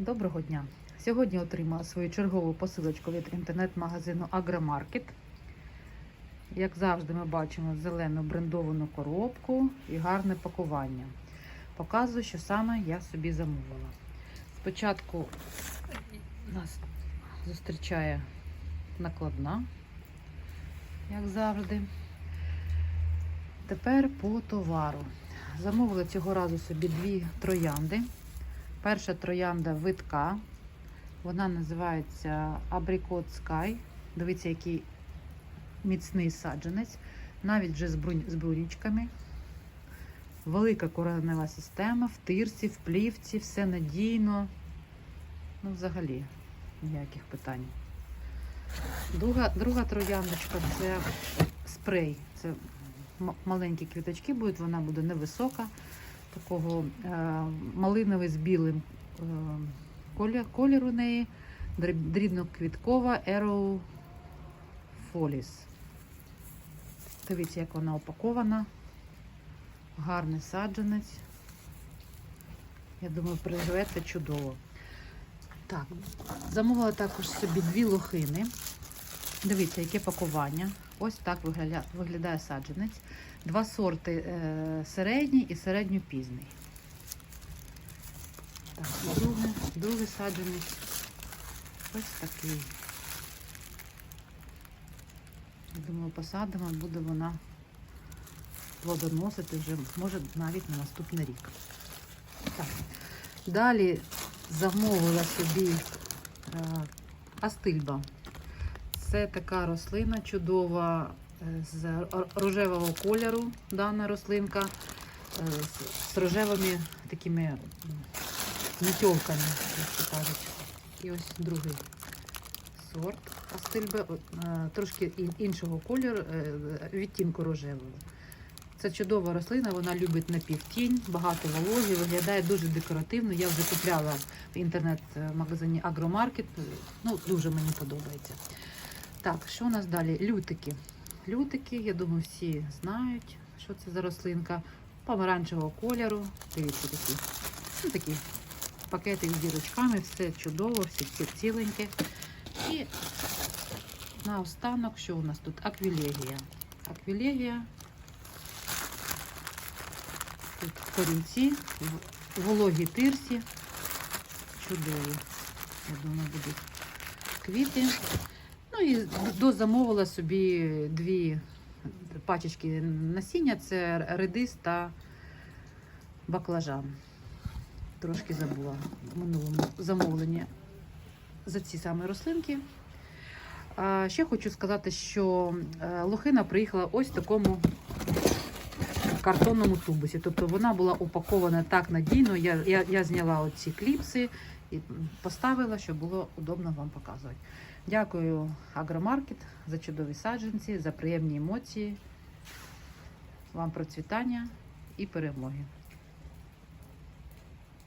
Доброго дня! Сьогодні отримала свою чергову посилочку від інтернет-магазину Агромаркет. Як завжди, ми бачимо зелену брендовану коробку і гарне пакування. Показую, що саме я собі замовила. Спочатку нас зустрічає накладна, як завжди. Тепер по товару. Замовила цього разу собі дві троянди. Перша троянда витка. Вона називається Abricot Sky. Дивіться, який міцний саджанець. Навіть вже з, брунь, з брунічками. Велика коренева система, в тирці, в плівці, все надійно. Ну, взагалі, ніяких питань. Друга, друга трояндочка це спрей. Це маленькі квіточки будуть, вона буде невисока такого е, малиновий з білим е, колір, у неї, дріб- дрібноквіткова Arrow Folies. Дивіться, як вона упакована. Гарний саджанець. Я думаю, переживеться чудово. Так, замовила також собі дві лохини. Дивіться, яке пакування. Ось так виглядає, саджанець. Два сорти е, середній і середньопізний. Так, другий, другий саджанець. Ось такий. Я думаю, посадимо, буде вона плодоносити вже, може, навіть на наступний рік. Так. Далі замовила собі е, астильба. Це така рослина чудова е, з рожевого кольору, дана рослинка, е, з, рожевими такими метьовками, як то кажуть. І ось другий сорт астильби, е, трошки іншого кольору, відтінку рожевого. Це чудова рослина, вона любить напівтінь, багато вологі, виглядає дуже декоративно. Я вже купляла в інтернет-магазині Агромаркет. Ну, дуже мені подобається. Так, що у нас далі? Лютики. Лютики, я думаю, всі знають, що це за рослинка. Помаранчевого кольору. Дивіться такі. Ну, такі пакети з дірочками, все чудово, всі, всі ціленькі. І наостанок, що у нас тут? Аквілегія. Аквілегія. Тут корінці, вологі тирсі. Чудові. Я думаю, будуть квіти. Ну і дозамовила собі дві пачечки насіння. Це редис та баклажан. Трошки забула в минулому замовленні за ці саме рослинки. А ще хочу сказати, що е, лохина приїхала ось в такому картонному тубусі. Тобто вона була упакована так надійно. Я, я, я зняла оці кліпси і поставила, щоб було удобно вам показувати. Дякую Агромаркет за чудові саджанці, за приємні емоції. Вам процвітання і перемоги.